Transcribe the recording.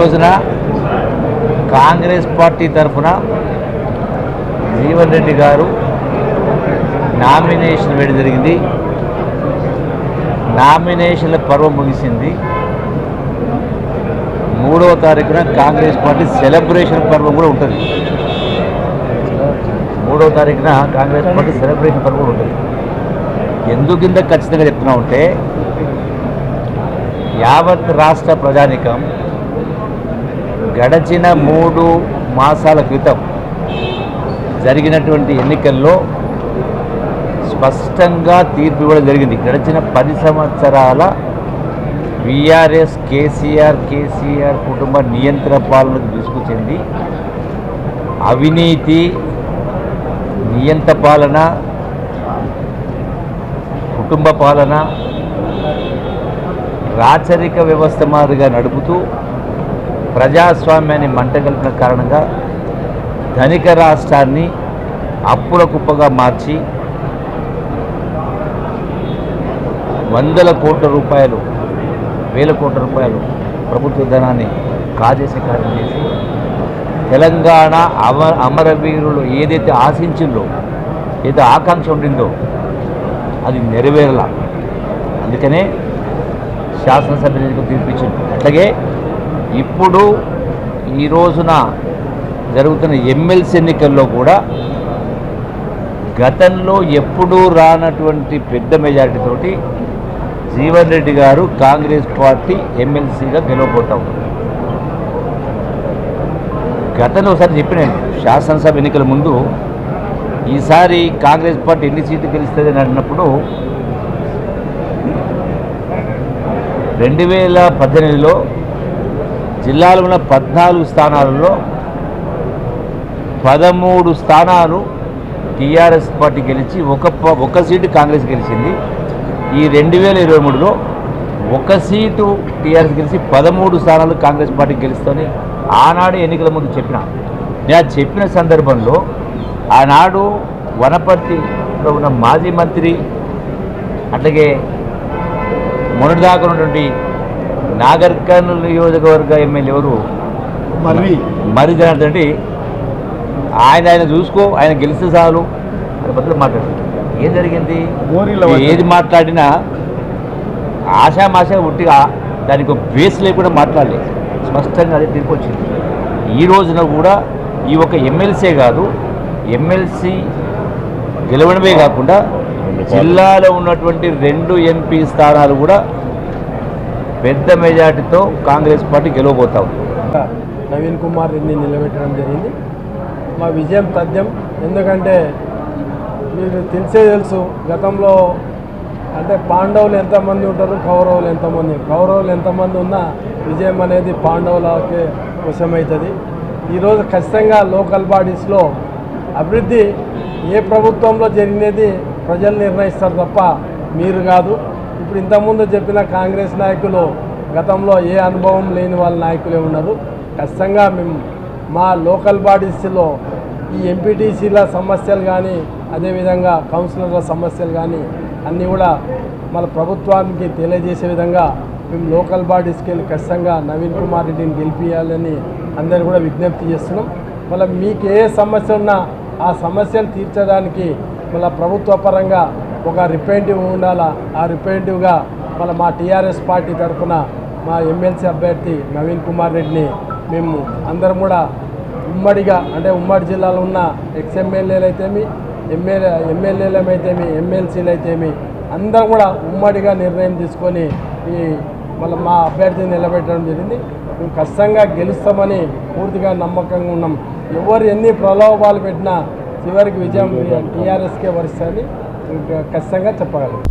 రోజున కాంగ్రెస్ పార్టీ తరఫున జీవన్ రెడ్డి గారు నామినేషన్ వేయడం జరిగింది. నామినేషన్ల పర్వం ముగిసింది. మూడవ తారీఖున కాంగ్రెస్ పార్టీ సెలబ్రేషన్ పర్వం కూడా ఉంటుంది. మూడవ తారీఖున కాంగ్రెస్ పార్టీ సెలబ్రేషన్ పర్వం కూడా ఉంటుంది. ఎందుకు ఇంత ఖచ్చితంగా చెప్తున్నా ఉంటే యావత్ రాష్ట్ర ప్రజానికం గడచిన మూడు మాసాల క్రితం జరిగినటువంటి ఎన్నికల్లో స్పష్టంగా తీర్పు ఇవ్వడం జరిగింది. గడిచిన పది సంవత్సరాల విఆర్ఎస్ కేసీఆర్ కేసీఆర్ కుటుంబ నియంత్రణ పాలనకు తీసుకొచ్చింది అవినీతి నియంత పాలన కుటుంబ పాలన రాచరిక వ్యవస్థ మాదిరిగా నడుపుతూ ప్రజాస్వామ్యాన్ని మంటగలిపిన కారణంగా ధనిక రాష్ట్రాన్ని అప్పుల కుప్పగా మార్చి వందల కోట్ల రూపాయలు వేల కోట్ల రూపాయలు ప్రభుత్వ ధనాన్ని కాజేసే కార్యం చేసి తెలంగాణ అమ అమరవీరులు ఏదైతే ఆశించిందో ఏదైతే ఆకాంక్ష ఉండిందో అది నెరవేరలా. అందుకనే శాసనసభ ఎన్నికలు తీర్పిచ్చింది. అట్లాగే ఇప్పుడు ఈ రోజున జరుగుతున్న ఎమ్మెల్సీ ఎన్నికల్లో కూడా గతంలో ఎప్పుడూ రానటువంటి పెద్ద మెజార్టీతోటి జీవన్ రెడ్డి గారు కాంగ్రెస్ పార్టీ ఎమ్మెల్సీగా గెలవబోతా ఉన్నారు. గతంలో ఒకసారి చెప్పినాను శాసనసభ ఎన్నికల ముందు ఈసారి కాంగ్రెస్ పార్టీ ఎన్ని సీట్లు గెలుస్తుంది అని అన్నప్పుడు రెండు వేల పద్దెనిమిదిలో జిల్లాలో ఉన్న పద్నాలుగు స్థానాలలో పదమూడు స్థానాలు టీఆర్ఎస్ పార్టీ గెలిచి ఒక ప- ఒక సీటు కాంగ్రెస్ గెలిచింది. ఈ రెండు వేల ఇరవై మూడులో ఒక సీటు టీఆర్ఎస్ గెలిచి పదమూడు స్థానాలు కాంగ్రెస్ పార్టీ గెలుస్తుందని ఆనాడు ఎన్నికల ముందు చెప్పిన నేను చెప్పిన సందర్భంలో ఆనాడు వనపర్తిలో ఉన్న మాజీ మంత్రి అట్లాగే మొన్నటిదాకా ఉన్నటువంటి నాగర్ కర్నూలు నియోజకవర్గ ఎమ్మెల్యే ఎవరు? మరి మరి జనార్దన్ రెడ్డి. ఆయన ఆయన చూసుకో ఆయన గెలిస్తే చాలు అని బదులు మాట్లాడారు. ఏం జరిగింది. ఏది మాట్లాడినా ఆశామాష ఉట్టిగా దానికి ఒక బేస్ లేకుండా మాట్లాడలేదు స్పష్టంగా అదే తీర్పు వచ్చింది. ఈ రోజున కూడా ఈ ఒక ఎమ్మెల్సీ కాదు ఎమ్మెల్సీ గెలవడమే కాకుండా జిల్లాలో ఉన్నటువంటి రెండు ఎంపీ స్థానాలు కూడా పెద్ద మెజార్టీతో కాంగ్రెస్ పార్టీ గెలవబోతా. ఉంది నవీన్ కుమార్ రెడ్డిని నిలబెట్టడం జరిగింది. మా విజయం తథ్యం. ఎందుకంటే మీరు తెలిసే తెలుసు గతంలో అంటే పాండవులు ఎంతమంది ఉంటారు కౌరవులు ఎంతమంది? కౌరవులు ఎంతమంది ఉన్నా విజయం అనేది పాండవులకే వశమవుతుంది ఈరోజు ఖచ్చితంగా లోకల్ బాడీస్లో అభివృద్ధి ఏ ప్రభుత్వంలో జరిగినది ప్రజలు నిర్ణయిస్తారు తప్ప మీరు కాదు. ఇప్పుడు ఇంతకుముందు చెప్పిన కాంగ్రెస్ నాయకులు గతంలో ఏ అనుభవం లేని వాళ్ళ నాయకులే ఉన్నారు. ఖచ్చితంగా మేము మా లోకల్ బాడీస్లో ఈ ఎంపీటీసీల సమస్యలు కానీ అదేవిధంగా కౌన్సిలర్ల సమస్యలు కానీ అన్నీ కూడా మన ప్రభుత్వానికి తెలియజేసే విధంగా మేము లోకల్ బాడీస్కి వెళ్ళి ఖచ్చితంగా నవీన్ కుమార్ రెడ్డిని గెలిపించాలని అందరూ కూడా విజ్ఞప్తి చేస్తున్నాం. మళ్ళీ మీకు ఏ సమస్య ఉన్నా ఆ సమస్యలు తీర్చడానికి మళ్ళీ ప్రభుత్వ పరంగా ఒక రిప్రజెంటేటివ్ ఉండాలా? ఆ రిప్రజెంటేటివ్గా మళ్ళీ మా టీఆర్ఎస్ పార్టీ తరఫున మా ఎమ్మెల్సీ అభ్యర్థి నవీన్ కుమార్ రెడ్డిని మేము అందరం కూడా ఉమ్మడిగా అంటే ఉమ్మడి జిల్లాలో ఉన్న ఎక్స్ ఎమ్మెల్యేలు అయితేమి ఎమ్మెల్యే ఎమ్మెల్యేలు అయితేమి ఎమ్మెల్సీలు అయితేమి అందరం కూడా ఉమ్మడిగా నిర్ణయం తీసుకొని ఈ మళ్ళీ మా అభ్యర్థిని నిలబెట్టడం జరిగింది. మేము ఖచ్చితంగా గెలుస్తామని పూర్తిగా నమ్మకంగా ఉన్నాం. ఎవరు ఎన్ని ప్రలోభాలు పెట్టినా చివరికి విజయం టీఆర్ఎస్కే వరుస్తుంది. ఖచ్చితంగా చెప్పగలం